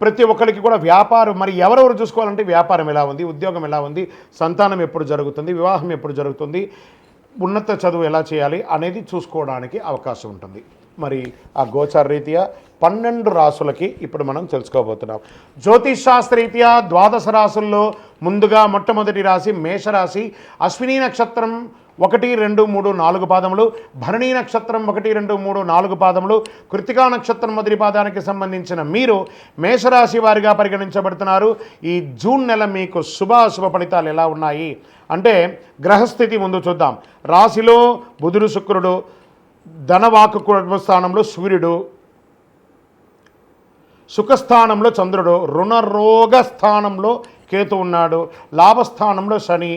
ప్రతి ఒక్కరికి కూడా వ్యాపారం మరి ఎవరెవరు చూసుకోవాలంటే వ్యాపారం ఎలా ఉంది ఉద్యోగం ఎలా ఉంది సంతానం ఎప్పుడు జరుగుతుంది వివాహం ఎప్పుడు జరుగుతుంది ఉన్నత చదువు ఎలా చేయాలి అనేది చూసుకోవడానికి అవకాశం ఉంటుంది. మరి ఆ గోచార రీత్యా పన్నెండు రాసులకి ఇప్పుడు మనం తెలుసుకోబోతున్నాం. జ్యోతిష్ రీత్యా ద్వాదశ రాసుల్లో ముందుగా మొట్టమొదటి రాశి మేషరాశి అశ్విని నక్షత్రం ఒకటి రెండు మూడు నాలుగు పాదములు భరణీ నక్షత్రం ఒకటి రెండు మూడు నాలుగు పాదములు కృతికా నక్షత్రం మొదటి పాదానికి సంబంధించిన మీరు మేషరాశి వారిగా పరిగణించబడుతున్నారు. ఈ జూన్ నెల మీకు శుభాశుభ ఫలితాలు ఎలా ఉన్నాయి? అంటే గ్రహస్థితి ముందు చూద్దాం. రాశిలో బుధుడు శుక్రుడు ధనవాకు కుటుంబస్థానంలో సూర్యుడు సుఖస్థానంలో చంద్రుడు రుణరోగ స్థానంలో కేతు ఉన్నాడు లాభస్థానంలో శని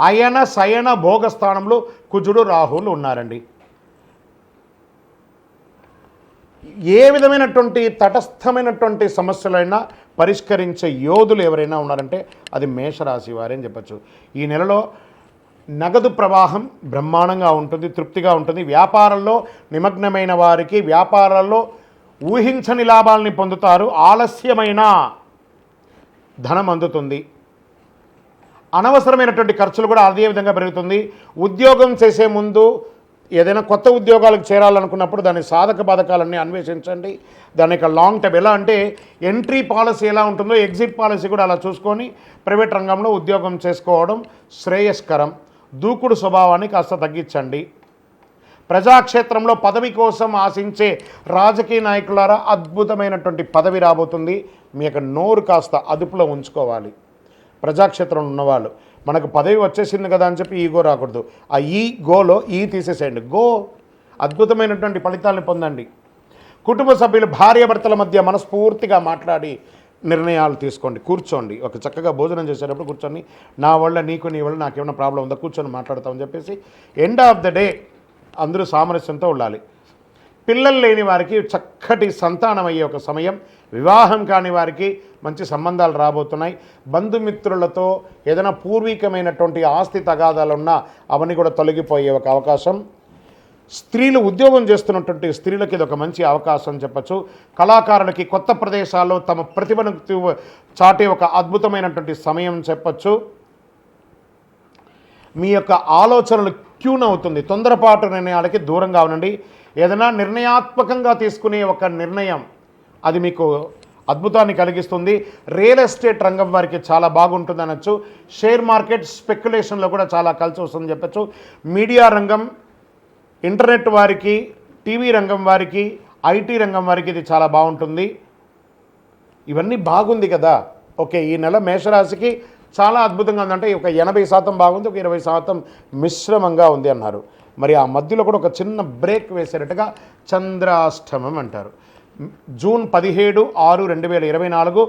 అయన శయన భోగస్థానంలో కుజుడు రాహులు ఉన్నారండి. ఏ విధమైనటువంటి తటస్థమైనటువంటి సమస్యలైనా పరిష్కరించే యోధులు ఎవరైనా ఉన్నారంటే అది మేషరాశి వారే అని చెప్పచ్చు. ఈ నెలలో నగదు ప్రవాహం బ్రహ్మాండంగా ఉంటుంది తృప్తిగా ఉంటుంది. వ్యాపారంలో నిమగ్నమైన వారికి వ్యాపారాల్లో ఊహించని లాభాలని పొందుతారు. ఆలస్యమైన ధనం అందుతుంది. అనవసరమైనటువంటి ఖర్చులు కూడా అదే విధంగా పెరుగుతుంది. ఉద్యోగం చేసే ముందు ఏదైనా కొత్త ఉద్యోగాలకు చేరాలనుకున్నప్పుడు దాని సాధక బాధకాలన్నీ అన్వేషించండి. దాని యొక్క లాంగ్ టర్మ్ ఎలా అంటే ఎంట్రీ పాలసీ ఎలా ఉంటుందో ఎగ్జిట్ పాలసీ కూడా అలా చూసుకొని ప్రైవేట్ రంగంలో ఉద్యోగం చేసుకోవడం శ్రేయస్కరం. దూకుడు స్వభావాన్ని కాస్త తగ్గించండి. ప్రజాక్షేత్రంలో పదవి కోసం ఆశించే రాజకీయ నాయకులారా అద్భుతమైనటువంటి పదవి రాబోతుంది. మీ యొక్క నోరు కాస్త అదుపులో ఉంచుకోవాలి. ప్రజాక్షేత్రం ఉన్నవాళ్ళు. మనకు పదవి వచ్చేసింది కదా అని చెప్పి ఈగో రాకూడదు. ఆ ఈ గోలో ఈ తీసేసేయండి. గో అద్భుతమైనటువంటి ఫలితాలను పొందండి. కుటుంబ సభ్యులు భార్యాభర్తల మధ్య మనస్ఫూర్తిగా మాట్లాడి నిర్ణయాలు తీసుకోండి. కూర్చోండి. ఒక చక్కగా భోజనం చేసేటప్పుడు కూర్చొని నా వల్ల నీకు నీ వల్ల నాకేమైనా ప్రాబ్లం ఉందా? కూర్చొని మాట్లాడతామని చెప్పేసి ఎండ్ ఆఫ్ ద డే అందరూ సామరస్యంతో ఉండాలి. పిల్లలు లేని వారికి చక్కటి సంతానం అయ్యే ఒక సమయం. వివాహం కాని వారికి మంచి సంబంధాలు రాబోతున్నాయి. బంధుమిత్రులతో ఏదైనా పూర్వీకమైనటువంటి ఆస్తి తగాదాలు ఉన్నా అవన్నీ కూడా తొలగిపోయే ఒక అవకాశం. స్త్రీలు ఉద్యోగం చేస్తున్నటువంటి స్త్రీలకి ఇది ఒక మంచి అవకాశం చెప్పచ్చు. కళాకారులకి కొత్త ప్రదేశాల్లో తమ ప్రతిభను చాటే ఒక అద్భుతమైనటువంటి సమయం చెప్పచ్చు. మీ యొక్క ఆలోచనలు క్యూన్ అవుతుంది. తొందరపాటు నిర్ణయాలకి దూరంగా ఉండండి. ఏదైనా నిర్ణయాత్మకంగా తీసుకునే ఒక నిర్ణయం అది మీకు అద్భుతాన్ని కలిగిస్తుంది. రియల్ ఎస్టేట్ రంగం వారికి చాలా బాగుంటుంది అనొచ్చు. షేర్ మార్కెట్ స్పెక్యులేషన్లో కూడా చాలా కలిసి వస్తుందని చెప్పచ్చు. మీడియా రంగం ఇంటర్నెట్ వారికి టీవీ రంగం వారికి ఐటీ రంగం వారికి ఇది చాలా బాగుంటుంది. ఇవన్నీ బాగుంది కదా. ఓకే ఈ నెల మేషరాశికి చాలా అద్భుతంగా ఉందంటే ఒక ఎనభై శాతం బాగుంది ఒక ఇరవై శాతం మిశ్రమంగా ఉంది అన్నారు. మరి ఆ మధ్యలో కూడా ఒక చిన్న బ్రేక్ వేసేటట్టుగా చంద్రాష్టమం అంటారు. జూన్ పదిహేడు ఆరు రెండు వేల ఇరవై నాలుగు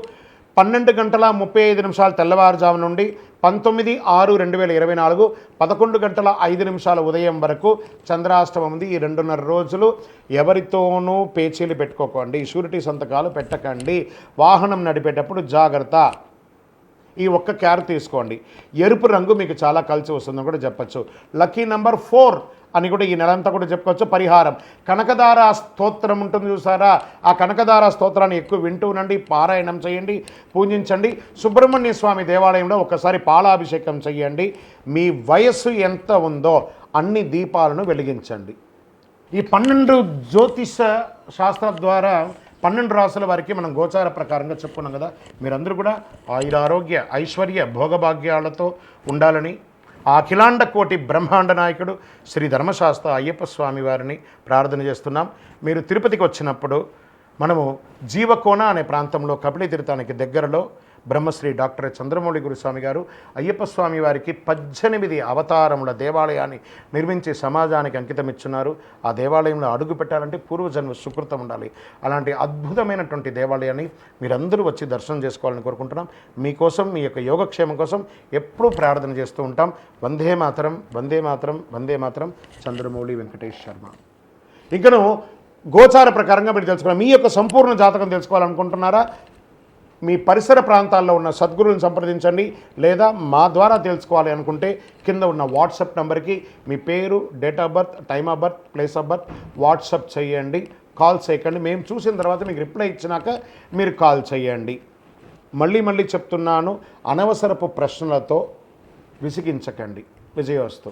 పన్నెండు గంటల ముప్పై ఐదు నిమిషాలు తెల్లవారుజాము నుండి పంతొమ్మిది ఆరు రెండు వేల ఇరవై నాలుగు పదకొండు గంటల ఐదు నిమిషాల ఉదయం వరకు చంద్రాష్టమం ఉంది. ఈ రెండున్నర రోజులు ఎవరితోనూ పేచీలు పెట్టుకోకండి షూరిటీ సంతకాలు పెట్టకండి వాహనం నడిపేటప్పుడు జాగ్రత్త. ఈ ఒక్క క్యార్ తీసుకోండి. ఎరుపు రంగు మీకు చాలా కలిసి వస్తుందని కూడా చెప్పచ్చు. లక్కీ నెంబర్ ఫోర్ అని కూడా ఈ నెలంతా కూడా చెప్పుకోవచ్చు. పరిహారం. కనకదార స్తోత్రం ఉంటుంది చూసారా? ఆ కనకదార స్తోత్రాన్ని ఎక్కువ వింటూ ఉండండి పారాయణం చేయండి పూజించండి. సుబ్రహ్మణ్య స్వామి దేవాలయంలో ఒకసారి పాలాభిషేకం చేయండి. మీ వయస్సు ఎంత ఉందో అన్ని దీపాలను వెలిగించండి. ఈ పన్నెండు జ్యోతిష శాస్త్రం ద్వారా పన్నెండు రాసుల వారికి మనం గోచార ప్రకారంగా చెప్పుకున్నాం కదా. మీరందరూ కూడా ఆయుర ఆరోగ్య ఐశ్వర్య భోగభాగ్యాలతో ఉండాలని అఖిలాండ కోటి బ్రహ్మాండ నాయకుడు శ్రీ ధర్మశాస్త్ర అయ్యప్ప స్వామి వారిని ప్రార్థన చేస్తున్నాం. మీరు తిరుపతికి వచ్చినప్పుడు మనము జీవకోన అనే ప్రాంతంలో కపిలి తీర్థానికి దగ్గరలో బ్రహ్మశ్రీ డాక్టర్ చంద్రమౌళి గురుస్వామి గారు అయ్యప్ప స్వామి వారికి పద్దెనిమిది అవతారముల దేవాలయాన్ని నిర్మించి సమాజానికి అంకితం ఇచ్చున్నారు ఆ దేవాలయంలో అడుగు పెట్టాలంటే పూర్వజన్మ సుకృతం ఉండాలి. అలాంటి అద్భుతమైనటువంటి దేవాలయాన్ని మీరందరూ వచ్చి దర్శనం చేసుకోవాలని కోరుకుంటున్నాం. మీకోసం మీ యొక్క యోగక్షేమం కోసం ఎప్పుడూ ప్రార్థన చేస్తూ ఉంటాం. వందే మాతరం వందే మాతరం వందే మాతరం చంద్రమౌళి వెంకటేష్ శర్మ. ఇంకను గోచార ప్రకారంగా మీరు తెలుసుకోవాలి మీ యొక్క సంపూర్ణ జాతకం తెలుసుకోవాలనుకుంటున్నారా? మీ పరిసర ప్రాంతాల్లో ఉన్న సద్గురువుని సంప్రదించండి లేదా మా ద్వారా తెలుసుకోవాలి అనుకుంటే కింద ఉన్న వాట్సాప్ నెంబర్కి మీ పేరు date of birth time of birth place of birth WhatsApp చేయండి. కాల్ చేయకండి. మేము చూసిన తర్వాత మీకు రిప్లై ఇచ్చినాక మీరు కాల్ చేయండి. మళ్ళీ మళ్ళీ చెప్తున్నాను అనవసరపు ప్రశ్నలతో విసిగించకండి. విజయోస్తు